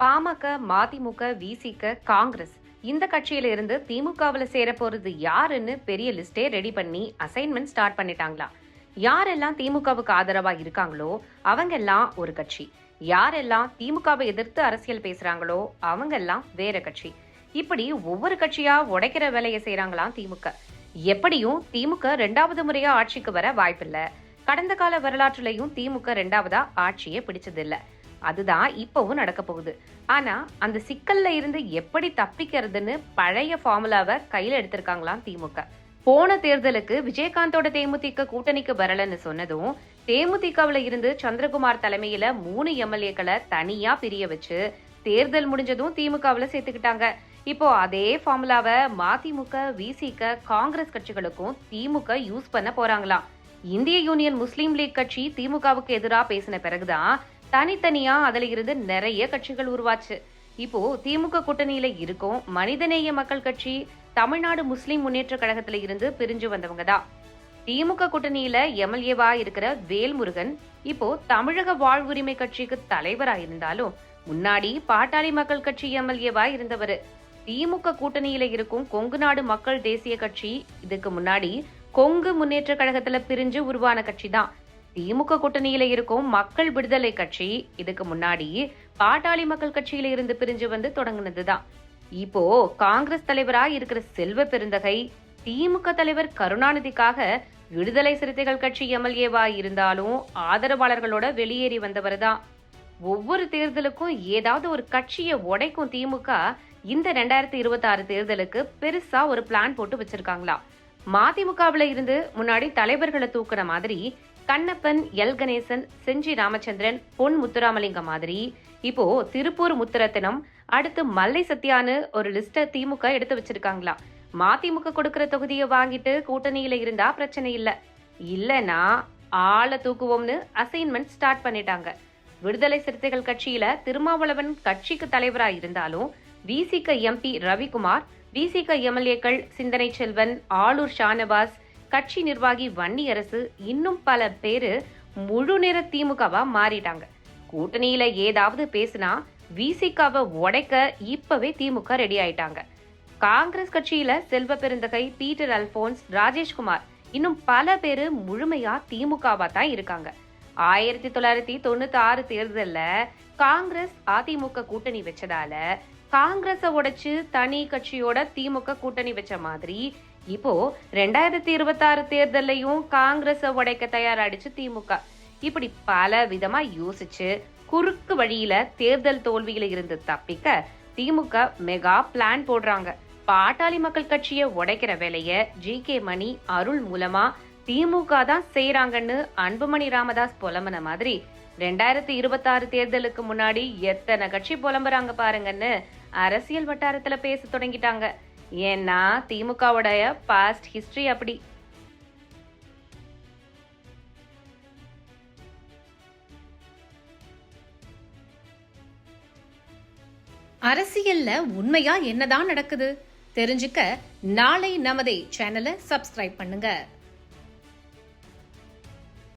பாமக மதிமுக விசிக காங்கிரஸ். இந்த கட்சியில இருந்து திமுகவுல சேர போறது யாருன்னு பெரிய லிஸ்டே ரெடி பண்ணி அசைன்மெண்ட் ஸ்டார்ட் பண்ணிட்டாங்களா? யாரெல்லாம் திமுகவுக்கு ஆதரவா இருக்காங்களோ அவங்க எல்லாம் ஒரு கட்சி. யாரெல்லாம் திமுகவை எதிர்த்து அரசியல் பேசுறாங்களோ அவங்க எல்லாம் வேற கட்சி. இப்படி ஒவ்வொரு கட்சியா உடைக்கிற வேலையை செய்யறாங்களாம் திமுக. எப்படியும் திமுக ரெண்டாவது முறையா ஆட்சிக்கு வர வாய்ப்பில்லை. கடந்த கால வரலாற்றுலயும் திமுக ரெண்டாவதா ஆட்சியே பிடிச்சதில்லை. அதுதான் இப்பவும் நடக்க போகுது. ஆனா அந்த சிக்கல்ல இருந்து எப்படி தப்பிக்கிறதுன்னு பழைய ஃபார்முலாவை கையில் எடுத்திருக்காங்களாம் திமுக. போன தேர்தலுக்கு விஜயகாந்தோட தேமுதிக கூட்டணிக்கு வரலன்னு சொன்னதும் தேமுதிகவுல இருந்து சந்திரகுமார் தலைமையில மூணு எம்எல்ஏக்களை தனியா பிரிய வச்சு தேர்தல் முடிஞ்சதும் திமுகவுல சேர்த்துக்கிட்டாங்க. இப்போ அதே ஃபார்முலாவை மதிமுக விசிக காங்கிரஸ் கட்சிகளுக்கும் திமுக யூஸ் பண்ண போறாங்களாம். இந்திய யூனியன் முஸ்லீம் லீக் கட்சி திமுகவுக்கு எதிராக பேசின பிறகுதான் தனித்தனியா அதுல இருந்து நிறைய கட்சிகள் உருவாச்சு. இப்போ திமுக கூட்டணியில இருக்கும் மனிதநேய மக்கள் கட்சி தமிழ்நாடு முஸ்லிம் முன்னேற்ற கழகத்துல இருந்து பிரிஞ்சு வந்தவங்க தான். திமுக கூட்டணியில எம்எல்ஏவா இருக்கிற வேல்முருகன் இப்போ தமிழக வாழ்வுரிமை கட்சிக்கு தலைவரா இருந்தாலும் முன்னாடி பாட்டாளி மக்கள் கட்சி எம்எல்ஏவா இருந்தவர். திமுக கூட்டணியில இருக்கும் கொங்கு நாடு மக்கள் தேசிய கட்சி இதுக்கு முன்னாடி கொங்கு முன்னேற்ற கழகத்துல பிரிஞ்சு உருவான கட்சி தான். திமுக கூட்டணியில இருக்கும் மக்கள் விடுதலை கட்சி இதுக்கு முன்னாடி பாட்டாளி மக்கள் கட்சியில இருந்து பிரிஞ்சு வந்து தொடங்கினதுதான். இப்போ காங்கிரஸ் தலைவரா இருக்கிற செல்வ பெருந்தகை திமுக தலைவர் கருணாநிதிக்காக விடுதலை சிறுத்தைகள் கட்சி எம்எல்ஏவா இருந்தாலும் ஆதரவாளர்களோட வெளியேறி வந்தவர் தான் ஒவ்வொரு தேர்தலுக்கும் ஏதாவது ஒரு கட்சியை உடைக்கும் திமுக இந்த ரெண்டாயிரத்தி இருபத்தி ஆறு தேர்தலுக்கு பெருசா ஒரு பிளான் போட்டு வச்சிருக்காங்களா. மதிமுகவுல இருந்து முன்னாடி தலைவர்களை தூக்குற மாதிரி கண்ணப்பன் எல். கணேசன் செஞ்சி ராமச்சந்திரன் பொன் முத்துராமலிங்கம் மாதிரி. இப்போ திருப்பூர் முத்துரத்தினம் அடுத்து மல்லை சத்யான்னு ஒரு லிஸ்ட திமுக எடுத்து வச்சிருக்காங்களா. மதிமுக கொடுக்கிற தொகுதியை வாங்கிட்டு கூட்டணியில இருந்தா பிரச்சனை இல்ல. இல்லனா ஆளை தூக்குவோம்னு அசைன்மெண்ட் ஸ்டார்ட் பண்ணிட்டாங்க. விடுதலை சிறுத்தைகள் கட்சியில திருமாவளவன் கட்சிக்கு தலைவரா இருந்தாலும் விசிக எம்பி ரவிக்குமார் விசிக எம்எல்ஏக்கள் சிந்தனை செல்வன் ஆளூர் ஷானவாஸ் கட்சி நிர்வாகி வன்னியரசு இன்னும் பல பேரு முழு நேர திமுகவா மாறிட்டாங்க. கூட்டணியில ஏதாவது பேசினா விசிகாவை உடைக்க இப்பவே திமுக ரெடி ஆயிட்டாங்க. காங்கிரஸ் கட்சியில செல்வ பெருந்தகை பீட்டர் அல்போன்ஸ் ராஜேஷ்குமார் இன்னும் பல பேரு முழுமையா திமுகவா தான் இருக்காங்க. ஆயிரத்தி தொள்ளாயிரத்தி தொண்ணூத்தி ஆறு தேர்தல்ல காங்கிரஸ் அதிமுக கூட்டணி வச்சதால காங்கிரஸ உடைச்சு தனி கட்சியோட திமுக கூட்டணி வச்ச மாதிரி இப்போ ரெண்டாயிரத்தி இருபத்தி ஆறு தேர்தல்லையும் காங்கிரஸ உடைக்க தயாராடிச்சு திமுக. இப்படி பல விதமா யோசிச்சு குறுக்கு வழியில தேர்தல் தோல்வியில இருந்து தப்பிக்க திமுக மெகா பிளான் போடுறாங்க. பாட்டாளி மக்கள் கட்சியை உடைக்கிற வேலைய ஜி கே மணி அருள் மூலமா திமுக தான் செய்யறாங்கன்னு அன்புமணி ராமதாஸ் புலம்புன மாதிரி ரெண்டாயிரத்தி இருபத்தாறு தேர்தலுக்கு முன்னாடி எத்தனை கட்சி புலம்புறாங்க பாருங்கன்னு அரசியல் வட்டாரத்துல பேச தொடங்கிட்டாங்க. ஏன்னா திமுகவுடைய பாஸ்ட் ஹிஸ்டரி அப்படி. அரசியல்ல உண்மையா என்னதான் நடக்குது? தெரிஞ்சுக்க நாளை நமதே சேனலை சப்ஸ்கிரைப் பண்ணுங்க.